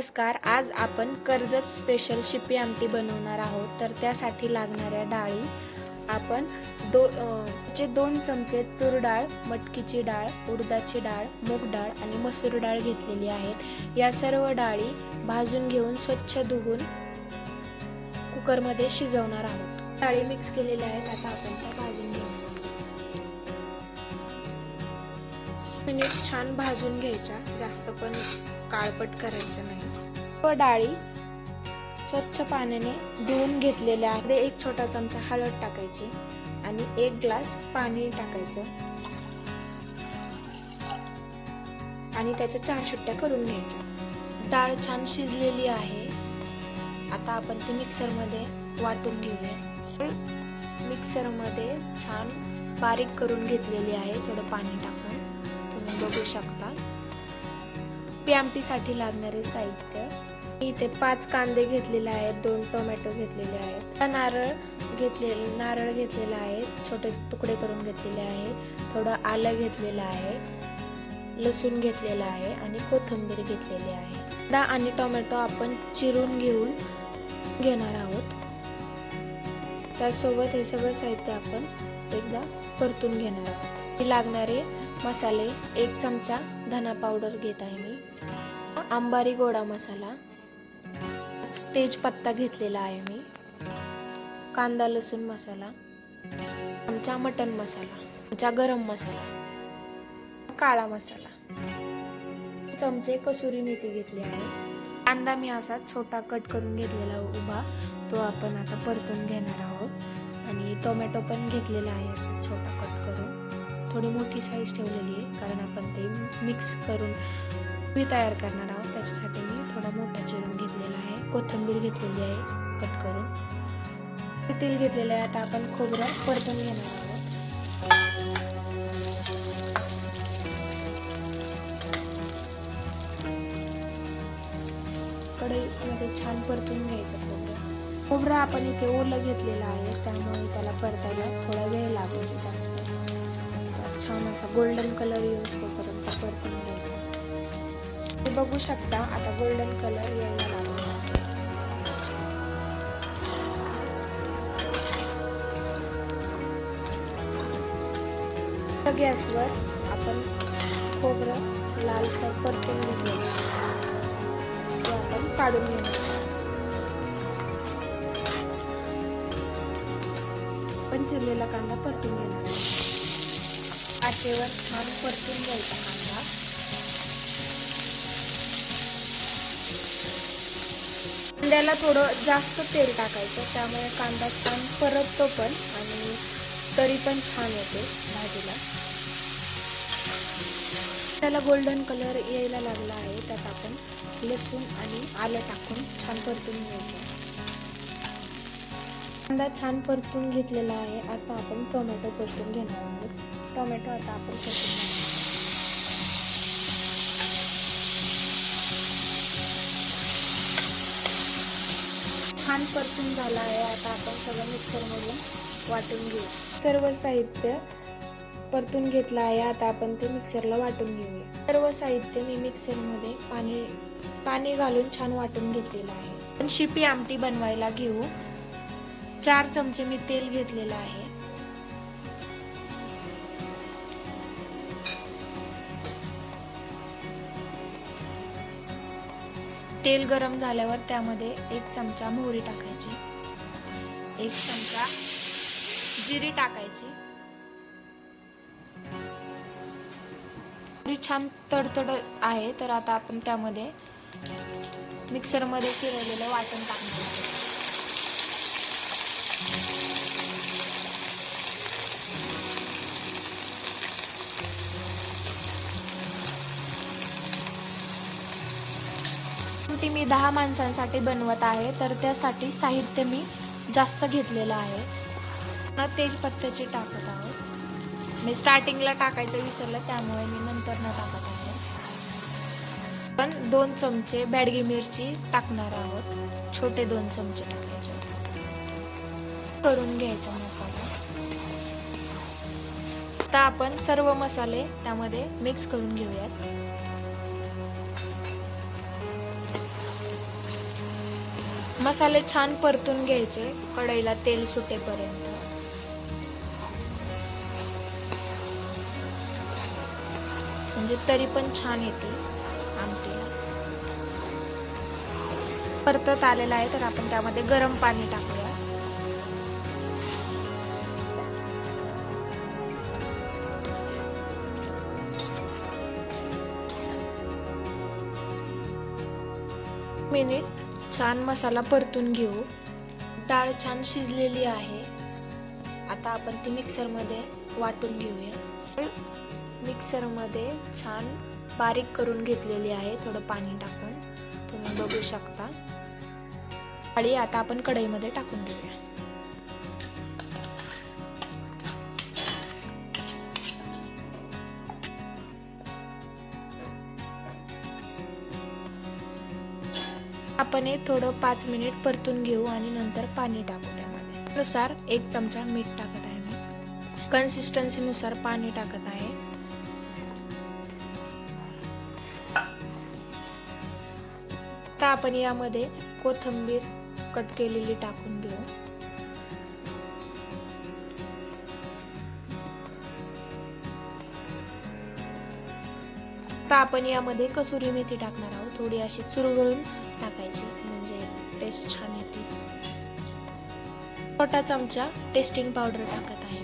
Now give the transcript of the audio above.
नमस्कार आज आपण कर्जत स्पेशल शिपी आमटी बनवणार आहोत. तर त्यासाठी लागणाऱ्या डाळी आपण दो जे चे दोन चमचे तूर डाळ मटकीची डाळ उडदाची डाळ मूग डाळ आणि मसूर डाळ घेतलेली आहेत. या सर्व डाळी भाजून घेऊन स्वच्छ धुवून कुकरमध्ये शिजवणार आहोत. डाळी मिक्स केलेल्या आहेत आता आपण त्या भाजून घेऊ. मिनिट छान भाजून घ्यायच्या जास्त पण काळपट करायचं नाही. व डाळी स्वच्छ पाण्याने धुवून घेतलेल्या आहे एक छोटा चमचा हळद टाकायची आणि एक ग्लास पाणी टाकायचं. आणि त्याच्या चार शिट्ट्या करून घ्यायच्या. डाळ छान शिजलेली आहे. आता आपण ती मिक्सरमध्ये वाटून घेऊया. मिक्सरमध्ये छान बारीक करून घेतलेली आहे. थोडं पाणी टाकून. तुम्ही बघू शकता. पी आमटीसाठी लागणारे साहित्य. इथे पाच कांदे घेतलेले आहेत दोन टोमॅटो घेतलेले आहेत. नारळ घेतलेले नारळ घेतलेला आहे छोटे तुकडे करून घेतलेले आहे थोडं आलं घेतलेलं आहे लसूण घेतलेला आहे आणि कोथिंबीर घेतलेली आहे. कांदा आणि टोमॅटो आपण चिरून घेऊन घेणार आहोत. त्यासोबत हे सगळं साहित्य आपण एकदा परतून घेणार आहोत. लागणारे मसाले एक चमचा धना पावडर घेत आहे मी. आंबारी गोडा मसाला. तेजपत्ता घेतलेला आहे मी. कांदा लसूण मसाला. आमचा मटन मसाला. आमचा गरम मसाला. काळा मसाला. चमचे कसुरी मेथी घेतली आहे. कांदा मी असा छोटा कट करून घेतलेला उभा. तो आपण आता परतून घेणार आहोत. आणि टोमॅटो पण घेतलेला आहे असं छोटा कट करून. थोडी मोठी साईज ठेवलेली आहे. कारण आपण ते मिक्स करून मी तयार करणार आहोत. त्याच्यासाठी मी थोडा मोठा चिरून घेतलेला आहे. कोथिंबीर घेतलेली आहे कट करून. तेल घेतलेलं आहे. आता आपण खोबरं परतून घेणार आहोत. कढईमध्ये छान परतून घ्यायचं खोबरं. खोबरं आपण इथे ओलं घेतलेलं आहे. त्यामुळे त्याला परतायला थोडा वेळ लागेल जास्त. छान असा गोल्डन कलर यूज तोपर्यंत परतून घ्यायचा. तुम्ही बघू शकता आता गोल्डन कलर यायला लागला. आहे गॅसवर आपण खोबरं लालसर परतून घेतलेलं ते आपण काढून घेणार पण चिरलेला कांदा परतून घेणार काचेवर छान परतून घ्यायचा कांदा. कांद्याला थोडं जास्त तेल टाकायचं त्यामुळे कांदा छान परततो पण आणि तरी पण छान येते भाजीला. त्याला गोल्डन कलर यायला लागला आहे त्यात आपण लसूण आणि आलं टाकून छान परतून घ्यायचं. कांदा छान परतून घेतलेला आहे आता आपण टोमॅटो परतून घेणार आहोत. टोमॅटो आता आपण छान परतून झाला आहे आता आपण सगळं मिक्सरमधून वाटून घेऊ. सर्व साहित्य परतून घेतलं आहे. आता आपण ते मिक्सरला वाटून घेऊया. सर्व साहित्य मी मिक्सरमध्ये पाणी पाणी घालून छान वाटून घेतलेलं आहे. आपण शिपी आमटी बनवायला घेऊ. चार चमचे मी तेल घेतलेलं आहे. तेल गरम झाल्यावर त्यामध्ये एक चमचा मोहरी टाकायची. एक चमचा जिरी टाकायची. मोहरी छान तडतड आहे तर आता आपण त्यामध्ये मिक्सरमध्ये फिरवलेलं वाटण टाकणार आहे. ती मी दहा माणसांसाठी बनवत आहे तर त्यासाठी साहित्य मी जास्त घेतलेलं आहे. तेजपत्त्याची टाकत आहोत मी स्टार्टिंगला टाकायचं विसरलं त्यामुळे मी नंतर न टाकत आहे. पण दोन चमचे बॅडगी मिरची टाकणार आहोत. छोटे दोन चमचे टाकायचे. करून घ्यायचा मसाला. आता आपण सर्व मसाले त्यामध्ये मिक्स करून घेऊयात. मसाले छान परतून घ्यायचे कढईला तेल सुटेपर्यंत. म्हणजे तरी पण छान येते आमटीला परतत आलेला आहे तर आपण त्यामध्ये गरम पाणी टाकूया. मिनिट. छान मसाला परतून घेऊ. डाळ छान शिजलेली आहे. आता आपण ती मिक्सरमध्ये वाटून घेऊया. मिक्सरमध्ये छान बारीक करून घेतलेली आहे थोडं पाणी टाकून. तुम्ही बघू शकता. आणि आता आपण कढईमध्ये टाकून घेऊया. आपण हे थोडं पाच मिनिट परतून घेऊ आणि नंतर पाणी टाकू त्यामध्ये. नुसार एक चमचा मीठ टाकत आहे मी. कन्सिस्टन्सीनुसार पाणी टाकत आहे. आता आपण यामध्ये कोथिंबीर कट केलेली टाकून घेऊ. आता आपण यामध्ये कसुरी मेथी टाकणार आहोत. थोडी अशी चुरगळून टाकायची. म्हणजे टेस्ट छान येते. छोटा चमचा टेस्टिंग पावडर टाकत आहे.